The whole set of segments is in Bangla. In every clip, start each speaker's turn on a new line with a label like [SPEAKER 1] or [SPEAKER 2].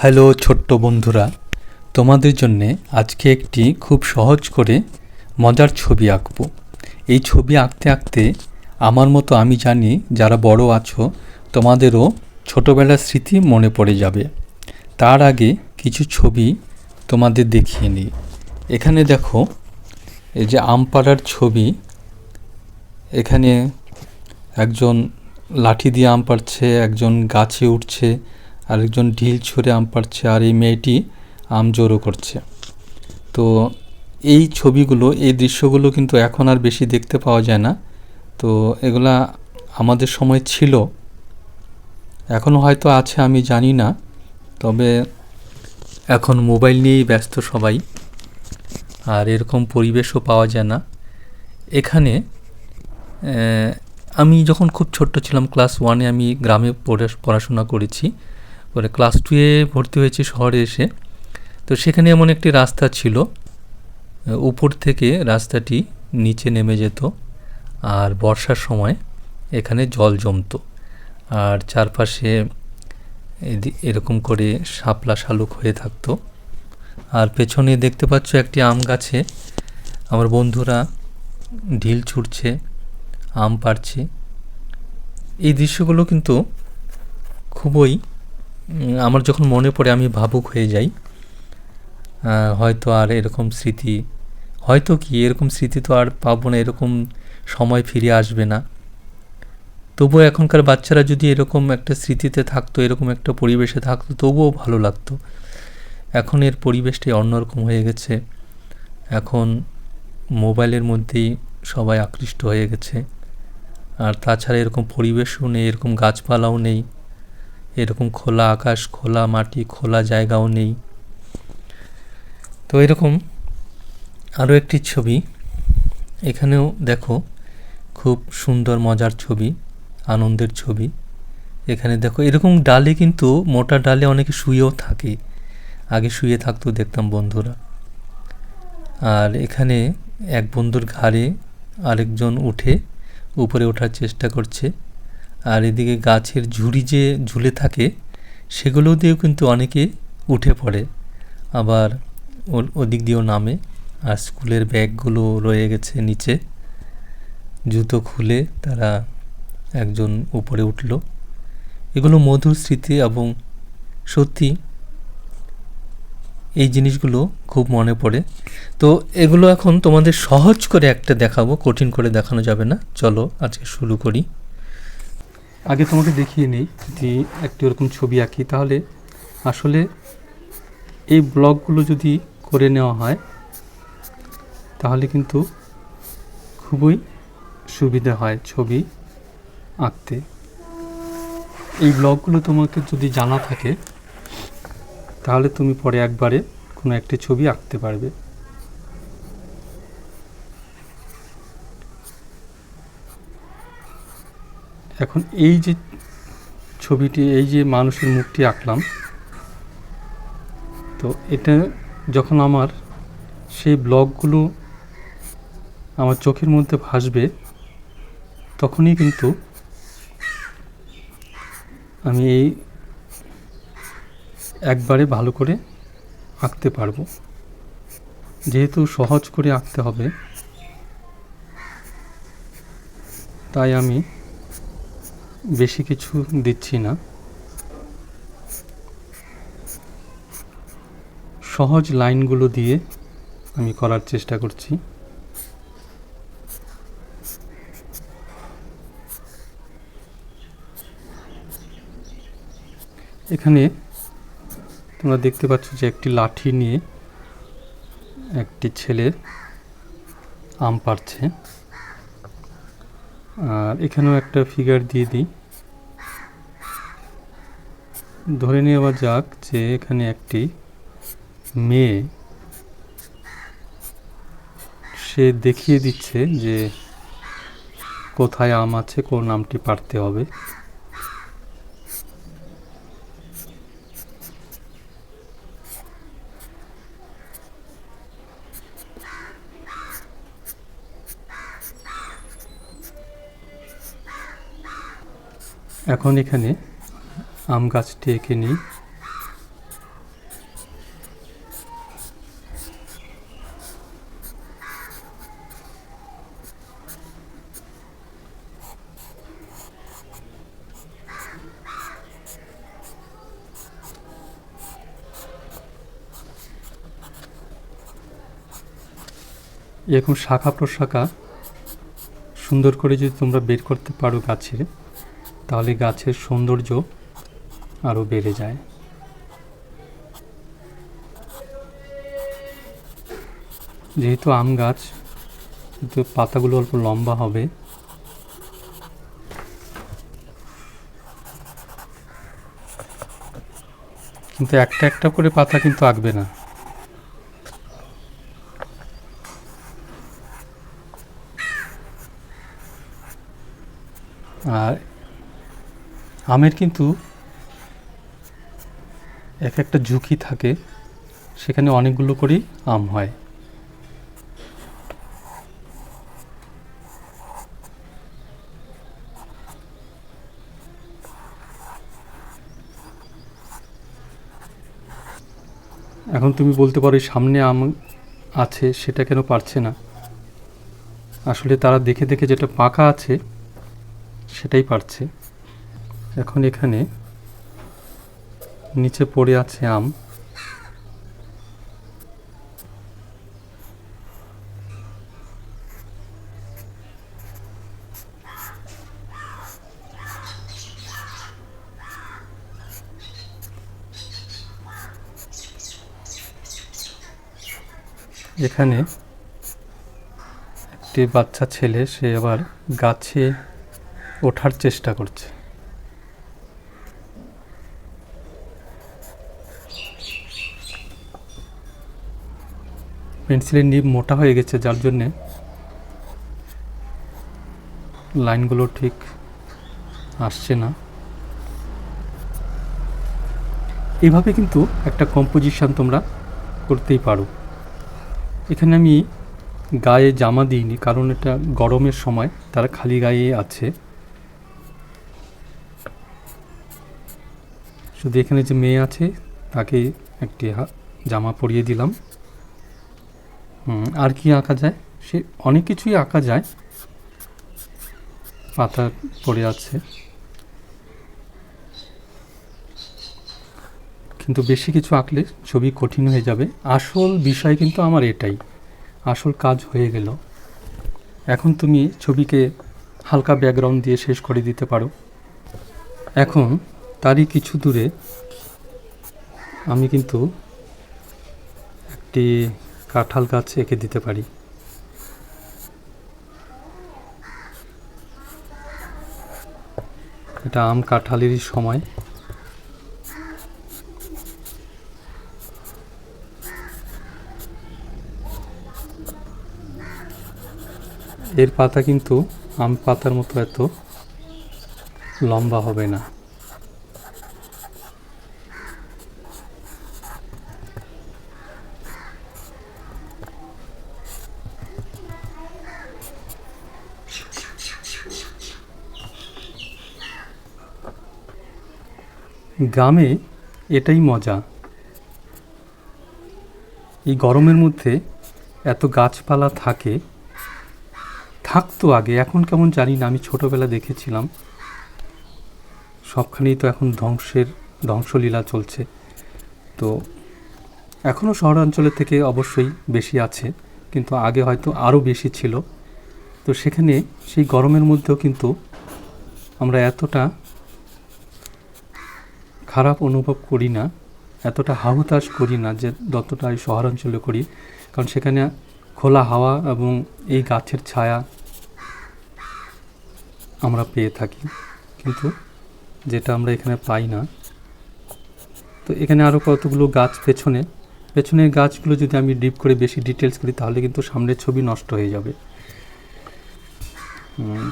[SPEAKER 1] হ্যালো ছোট্ট বন্ধুরা, তোমাদের জন্যে আজকে একটি খুব সহজ করে মজার ছবি আঁকব। এই ছবি আঁকতে আঁকতে আমার মতো আমি জানি যারা বড় আছো, তোমাদেরও ছোটোবেলার স্মৃতি মনে পড়ে যাবে। তার আগে কিছু ছবি তোমাদের দেখিয়ে নিই। এখানে দেখো, এই যে আমপাড়ার ছবি, এখানে একজন লাঠি দিয়ে আম পাড়ছে, একজন গাছে উঠছে আরেকজন ঢিল ছুঁড়ে আম পাড়ছে আর এই মেয়েটি আম জোরও করছে। তো এই ছবিগুলো, এই দৃশ্যগুলো কিন্তু এখন আর বেশি দেখতে পাওয়া যায় না। তো এগুলা আমাদের সময় ছিল। এখনও হয়তো আছে, আমি জানি না। তবে এখন মোবাইল নিয়েই ব্যস্ত সবাই। আর এরকম পরিবেশও পাওয়া যায় না। এখানে আমি যখন খুব ছোট্ট ছিলাম, ক্লাস ওয়ানে আমি গ্রামে পড়ে, পড়াশোনা করেছি। পরে ক্লাস টুয়ে ভর্তি হয়েছি শহরে এসে। তো সেখানে এমন একটি রাস্তা ছিল উপর থেকে রাস্তাটি নিচে নেমে যেত আর বর্ষার সময় এখানে জল জমতো। আর চারপাশে এরকম করে শাপলা শালুক হয়ে থাকতো। আর পেছনে দেখতে পাচ্ছ একটি আম গাছে, আমার বন্ধুরা ঢিল ছুটছে, আম পাড়ছে। এই দৃশ্যগুলো কিন্তু খুবই আমার যখন মনে পড়ে, আমি ভাবুক হয়ে যাই। হয়তো আর এরকম স্মৃতি, হয়তো কি এরকম স্মৃতি তো আর পাবো না, এরকম সময় ফিরে আসবে না। তবুও এখনকার বাচ্চারা যদি এরকম একটা স্মৃতিতে থাকতো, এরকম একটা পরিবেশে থাকতো, তবুও ভালো লাগতো। এখন এর পরিবেশটাই অন্যরকম হয়ে গেছে। এখন মোবাইলের মধ্যেই সবাই আকৃষ্ট হয়ে গেছে। আর তাছাড়া এরকম পরিবেশও নেই, এরকম গাছপালাও নেই। এরকম খোলা আকাশ, খোলা মাটি, খোলা জায়গাও নেই। তো এরকম আরও একটি ছবি। এখানেও দেখো, খুব সুন্দর, মজার ছবি, আনন্দের ছবি। এখানে দেখো, এরকম ডালে কিন্তু মোটা ডালে অনেকে শুয়েও থাকে। আগে শুয়ে থাকতো দেখতাম বন্ধুরা। আর এখানে এক বন্ধুর ঘাড়ে আরেকজন উঠে উপরে ওঠার চেষ্টা করছে। আর এদিকে গাছের ঝুড়ি যে ঝুলে থাকে সেগুলো দিয়েও কিন্তু অনেকে উঠে পড়ে। আবার ওদিক দিয়েও নামে। আর স্কুলের ব্যাগগুলো রয়ে গেছে নিচে। জুতো খুলে তারা একজন উপরে উঠল। এগুলো মধুর স্মৃতি এবং সত্যি এই জিনিসগুলো খুব মনে পড়ে। তো এগুলো এখন তোমাদের সহজ করে একটা দেখাবো, কঠিন করে দেখানো যাবে না। চলো আজকে শুরু করি। আগে তোমাকে দেখিয়ে নিই যদি একটি ওরকম ছবি আঁকি, তাহলে আসলে এই ব্লগগুলো যদি করে নেওয়া হয়, তাহলে কিন্তু খুবই সুবিধা হয় ছবি আঁকতে। এই ব্লগগুলো তোমাকে যদি জানা থাকে, তাহলে তুমি পরে একবারে কোনো একটি ছবি আঁকতে পারবে। এখন এই যে ছবিটি, এই যে মানুষের মুখটি আঁকলাম, তো এটা যখন আমার সেই ব্লগগুলো আমার চোখের মধ্যে ভাসবে, তখনই কিন্তু আমি এই একবারে ভালো করে আঁকতে পারব। যেহেতু সহজ করে আঁকতে হবে, তাই আমি বেশি কিছু দিচ্ছি না। সহজ লাইনগুলো দিয়ে আমি করার চেষ্টা করছি। এখানে তোমরা দেখতে পাচ্ছ যে একটি লাঠি নিয়ে একটি ছেলে আম পাড়ছে। আর এখানেও একটা ফিগার দিয়ে দিই। ধরে নেওয়া যাক যে এখানে একটি মেয়ে, সে দেখিয়ে দিচ্ছে যে কোথায় আম আছে, কোন নামটি পারতে হবে। এখন এখানে আম গাছটি এঁকে নিই। এরকম শাখা প্রশাখা সুন্দর করে যদি তোমরা বের করতে পারো গাছের তাহলে গাছের সৌন্দর্য আরও বেড়ে যায়। যেহেতু আম গাছ কিন্তু পাতাগুলো অল্প লম্বা হবে, কিন্তু একটা একটা করে পাতা কিন্তু আঁকবে না আর আমের কিন্তু এক একটা ঝুঁকি থাকে, সেখানে অনেকগুলো করেই আম হয়। এখন তুমি বলতে পারো সামনে আম আছে, সেটা কেন পারছে না? আসলে তারা দেখে দেখে যেটা পাকা আছে, সেটাই পারছে। এখন এখানে নিচে পড়ে আছে আম। এখানে একটি বাচ্চা ছেলে, সে আবার গাছে ওঠার চেষ্টা করছে। পেন্সিলের নিব মোটা হয়ে গেছে, যার জন্যে লাইনগুলো ঠিক আসছে না। এভাবে কিন্তু একটা কম্পোজিশান তোমরা করতেই পারো। এখানে আমি গায়ে জামা দিইনি, কারণ এটা গরমের সময়, তারা খালি গায়ে আছে। শুধু এখানে যে মেয়ে আছে, তাকে একটি জামা পরিয়ে দিলাম। আর কি আঁকা যায়? সে অনেক কিছুই আঁকা যায়। পাতা পড়ে আছে। কিন্তু বেশি কিছু আঁকলে ছবি কঠিন হয়ে যাবে। আসল বিষয় কিন্তু আমার এটাই। আসল কাজ হয়ে গেল। এখন তুমি ছবিকে হালকা ব্যাকগ্রাউন্ড দিয়ে শেষ করে দিতে পারো। এখন তারই কিছু দূরে আমি কিন্তু একটি কাঁঠাল গাছ এঁকে দিতে পারি। এটা আম কাঁঠালেরই সময়। এর পাতা কিন্তু আম পাতার মতো এত লম্বা হবে না। গ্রামে এটাই মজা। এই গরমের মধ্যে এত গাছপালা থাকে। থাকতো আগে, এখন কেমন জানি না, আমি ছোটোবেলা দেখেছিলাম। সবখানেই তো এখন ধ্বংসের, ধ্বংসলীলা চলছে। তো এখনও শহরাঞ্চলের থেকে অবশ্যই বেশি আছে, কিন্তু আগে হয়তো আরও বেশি ছিল। তো সেখানে সেই গরমের মধ্যেও কিন্তু আমরা এতটা খারাপ অনুভব করি না, এতটা হাহুতাশ করি না যে যতটা এই শহরাঞ্চলে করি। কারণ সেখানে খোলা হাওয়া এবং এই গাছের ছায়া আমরা পেয়ে থাকি। কিন্তু যেটা আমরা এখানে পাই না। তো এখানে আরও কতগুলো গাছ পেছনে পেছনের গাছগুলো যদি আমি ডিপ করে বেশি ডিটেলস করি, তাহলে কিন্তু সামনের ছবি নষ্ট হয়ে যাবে।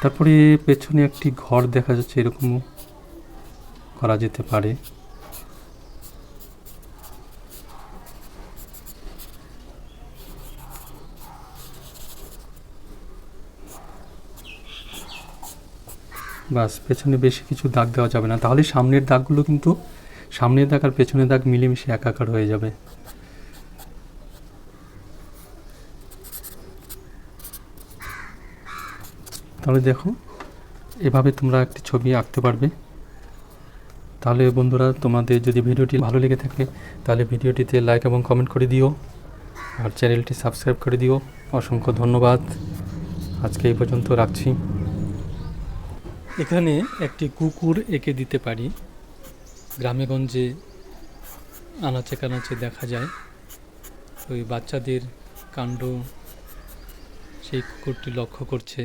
[SPEAKER 1] তারপরে পেছনে একটি ঘর দেখা যাচ্ছে এরকমও। করা যেতে পারে। বাস, পেছনে বেশি কিছু দাগ দেওয়া যাবে না। তাহলে সামনের দাগগুলো কিন্তু, সামনের দাগ আর পেছনের দাগ মিলেমিশে একাকার হয়ে যাবে। তাহলে দেখো, এভাবে তোমরা একটি ছবি আঁকতে পারবে। তাহলে বন্ধুরা, তোমাদের যদি ভিডিওটি ভালো লেগে থাকে, তাহলে ভিডিওটিতে লাইক এবং কমেন্ট করে দিও, আর চ্যানেলটি সাবস্ক্রাইব করে দিও। অসংখ্য ধন্যবাদ। আজকে এই পর্যন্ত রাখছি। এখানে একটি কুকুর এঁকে দিতে পারি। গ্রামেগঞ্জে আনাচে কানাচে দেখা যায়। ওই বাচ্চাদের কাণ্ড সেই কুকুরটি লক্ষ্য করছে।